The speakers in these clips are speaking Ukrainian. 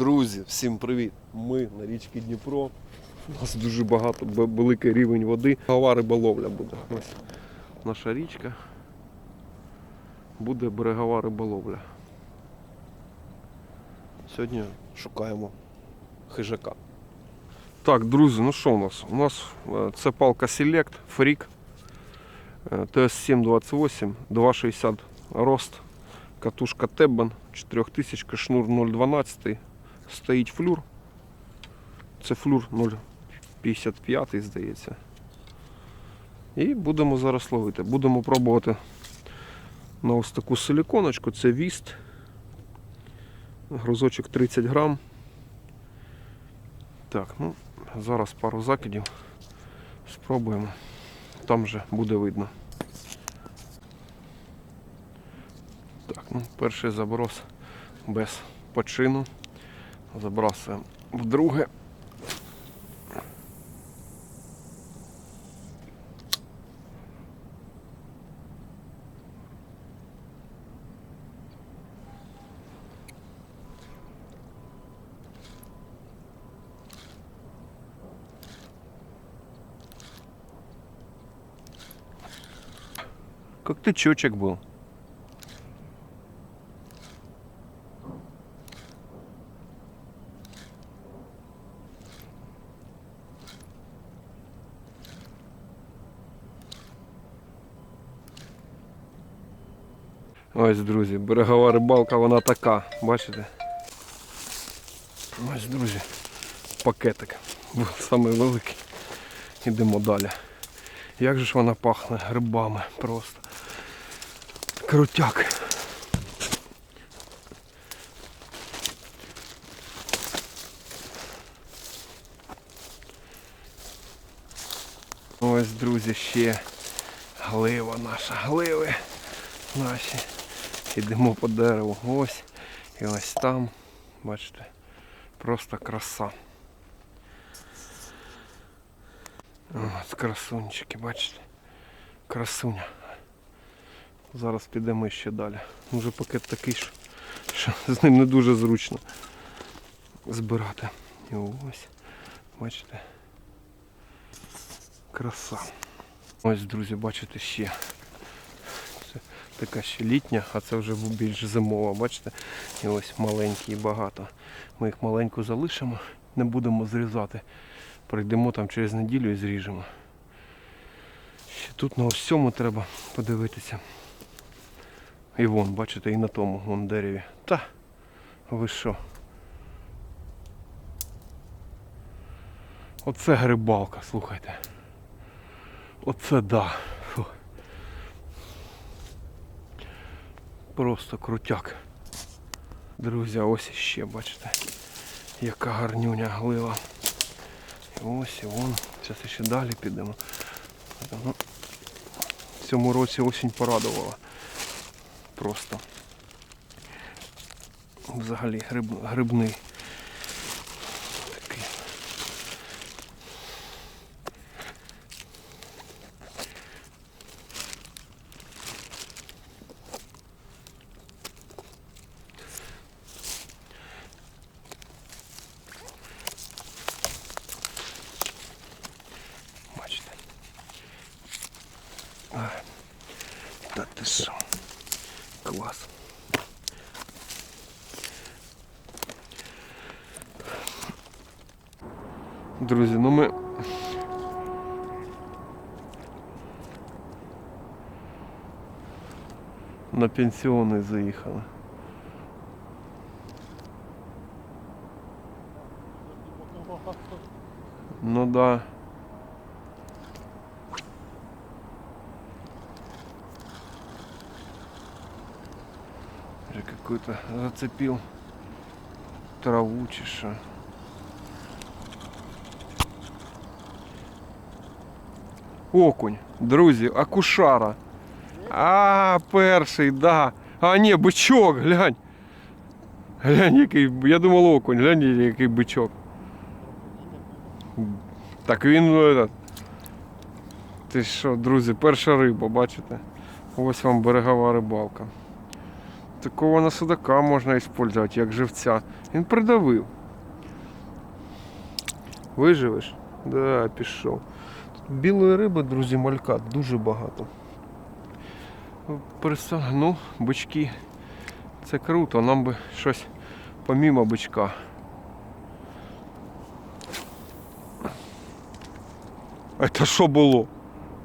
Друзі, всім привіт! Ми на річці Дніпро. У нас дуже багато, великий рівень води. Гава риболовля буде. Ось наша річка. Буде берегова риболовля. Сьогодні шукаємо хижака. Так, друзі, ну що у нас? У нас е, це палка Select Freak ТС-728, 2,60 рост, катушка Тебан, 4000, шнур 0,12, стоїть флюр. Це флюр 0,55, здається. І будемо зараз ловити. Будемо пробувати на ось таку силіконочку, це віст. Грузочок 30 грам. Так, ну, зараз пару закидів. Спробуємо. Там вже буде видно. Так, ну, перший заброс без почину. Забрасуємо вдруге. Как тычочек был. Ось, друзі, берегова рибалка, вона така, бачите? Ось, друзі, пакетик. Самий великий. Ідемо далі. Як же ж вона пахне грибами просто. Крутяк. Ось, друзі, ще глива наша, гливи наші. Йдемо по дереву. Ось і ось там. Бачите, просто краса. Ось красунчики, бачите? Красуня. Зараз підемо ще далі. Вже пакет такий, що, що з ним не дуже зручно збирати. І ось, бачите. Краса. Ось, друзі, бачите ще. Така ще літня, а це вже більш зимова, бачите? І ось маленькі і багато. Ми їх маленьку залишимо, не будемо зрізати. Пройдемо там через неділю і зріжемо. Ще тут на ось цьому треба подивитися. І вон, бачите, і на тому вон дереві. Та, ви що? Оце грибалка, слухайте. Оце да. Просто крутяк. Друзі, ось іще, бачите, яка гарнюня глива. І ось і вон. Зараз ще далі підемо. Ну, в цьому році осінь порадувала. Просто. Взагалі гриб, грибний. Друзі, ну ми. На пенсіони заїхали. Ну да. Уже какой-то зацепил траву чи Окунь, друзі, акушара. А, перший, да. А, ні, бичок, глянь. Глянь, який. Я думав окунь, глянь, який бичок. Так він. ну, Ти що, друзі, перша риба, бачите? Ось вам берегова рибалка. Такого на судака можна використовувати, як живця. Він придавив. Виживеш? Да, пішов. Білої риби, друзі, малька дуже багато. Переса- Ну, бички. Це круто, нам би щось помімо бичка. А це що було?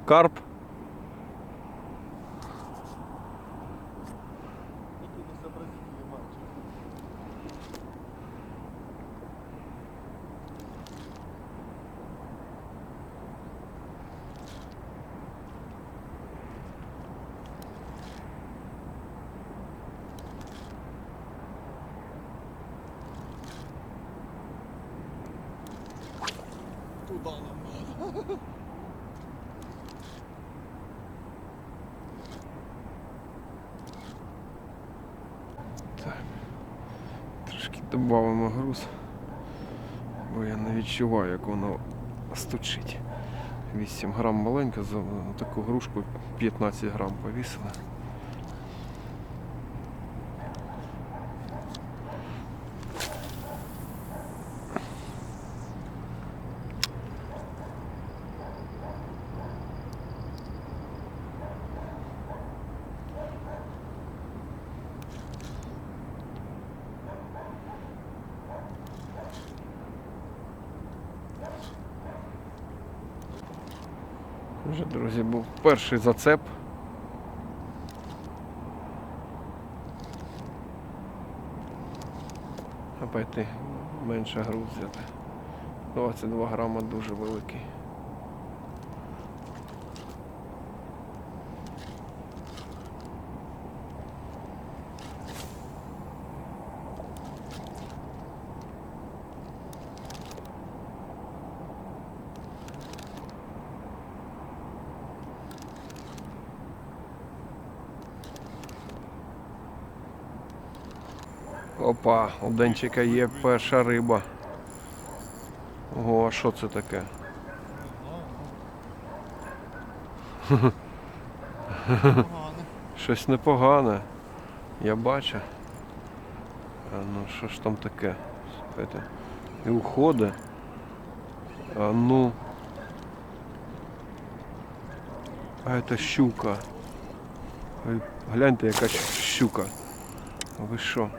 Карп? Трошки додамо груз, бо я не відчуваю, як воно стучить. 8 грам маленька, за таку грушку 15 грам повісили. Вже, друзі, був перший зацеп. Опять менше груз взяти. 22 грама дуже великий. Опа, у Денчика є перша риба. Ого, а що це таке? Щось непогане. Я бачу. А ну що ж там таке? Слухайте. І уходить. А ну. А це щука. Гляньте, яка щука. Ви що?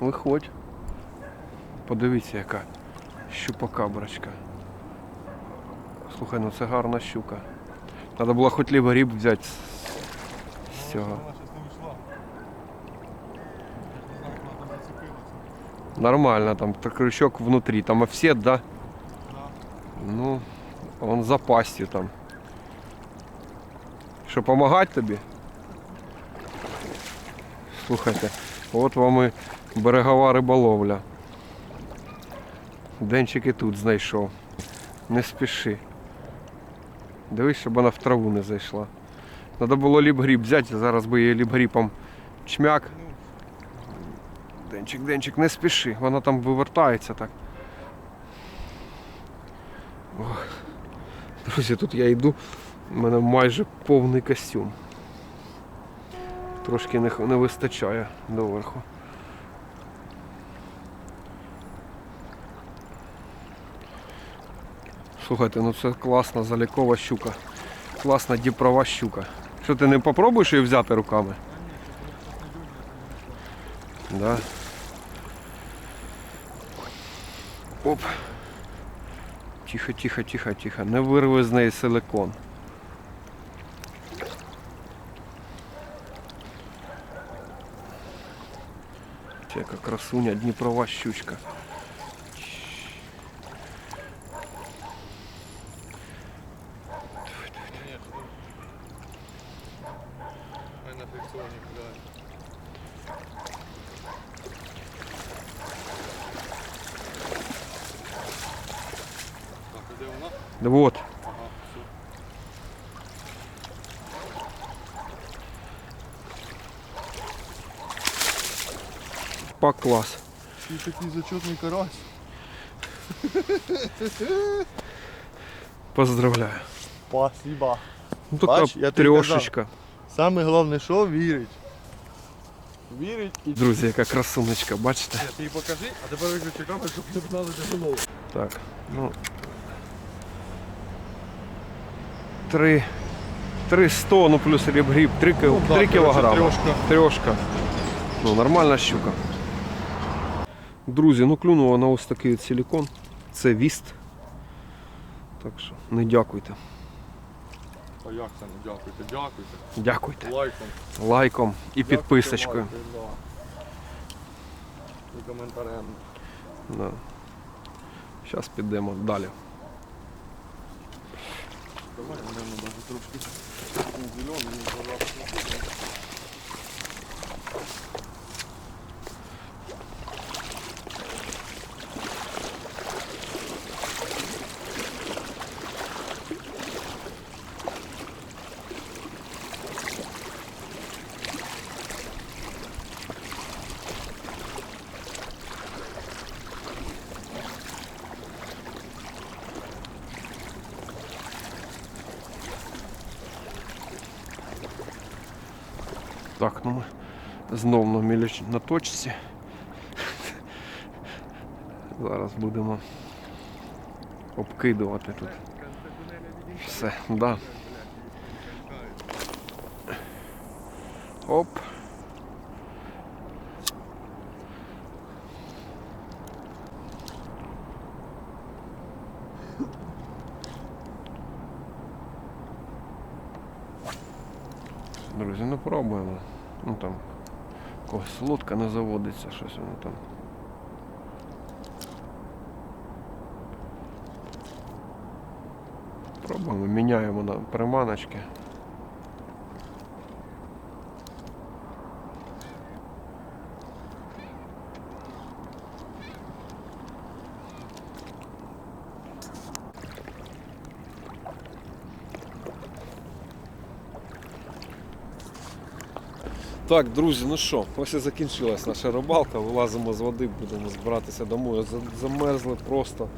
Виходь. Подивіться, яка щупакаброчка. Слухай, ну це гарна щука. Треба було хоч либо риб взяти з, цього. Нормально, там крючок внутри, там офсет, да? Да. Ну, он за пастю там. Що, помагать тобі? Слухайте, от вам і берегова риболовля. Денчик і тут знайшов. Не спіши. Дивись, щоб вона в траву не зайшла. Треба було ліп-гріб взяти, зараз би її ліп-грібом чмяк. Денчик, денчик, не спіши, вона там вивертається так. Ох. Друзі, тут я йду, у мене майже повний костюм. Трошки не, не вистачає доверху. Слухайте, ну це класна залікова щука. Класна діпрова щука. Що ти не попробуєш її взяти руками? Да. Оп. Тихо, тихо, тихо, тихо. Не вирви з неї силикон. Яка красуня, Дніпрова щучка. Ні, що тут. Хай на фрикціоні гуляє. Так, а де вона? Да вот. Ага, все. Пак клас. І такий зачетний карась. Поздравляю. Спасибо. Ну така Бач, я тобі трьошечка. Саме головне, що вірить. Вірить і... Друзі, яка красунечка, бачите? Ти їй покажи, а тепер виключи камеру, щоб не знали, де голову. Так, ну. Три. Три сто, ну плюс рібгріб, три, ки- Ну, да, три короче, кілограми. трьошка. Трьошка. Ну, нормальна щука. Друзі, ну клюнула на ось такий от силікон. Це віст. Так що не дякуйте. А як це не дякуйте? Дякуйте. Дякуйте. Лайком. Лайком і Дякуйте, підписочкою. лайком, да. І коментарем. Да. Зараз підемо далі. Давай, наверное, даже трошки зеленый, не пожалуйста. Так, ну ми знов на, на точці. Зараз будемо обкидувати тут. Все, да. Оп. Друзі, ну пробуємо. Ну там когось лодка не заводиться, щось воно там. Пробуємо, міняємо на приманочки. Так, друзі, ну що, ось і закінчилась наша рибалка. Вилазимо з води, будемо збиратися домой. Замерзли просто.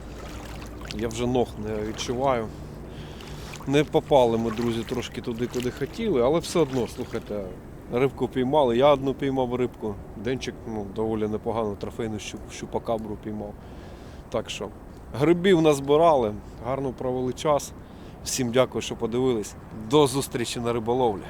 Я вже ног не відчуваю. Не попали ми, друзі, трошки туди, куди хотіли, але все одно, слухайте, рибку піймали. Я одну піймав рибку. Денчик ну, доволі непогано, трофейну щуп- щупакабру піймав. Так що, грибів назбирали, гарно провели час. Всім дякую, що подивились. До зустрічі на риболовлі.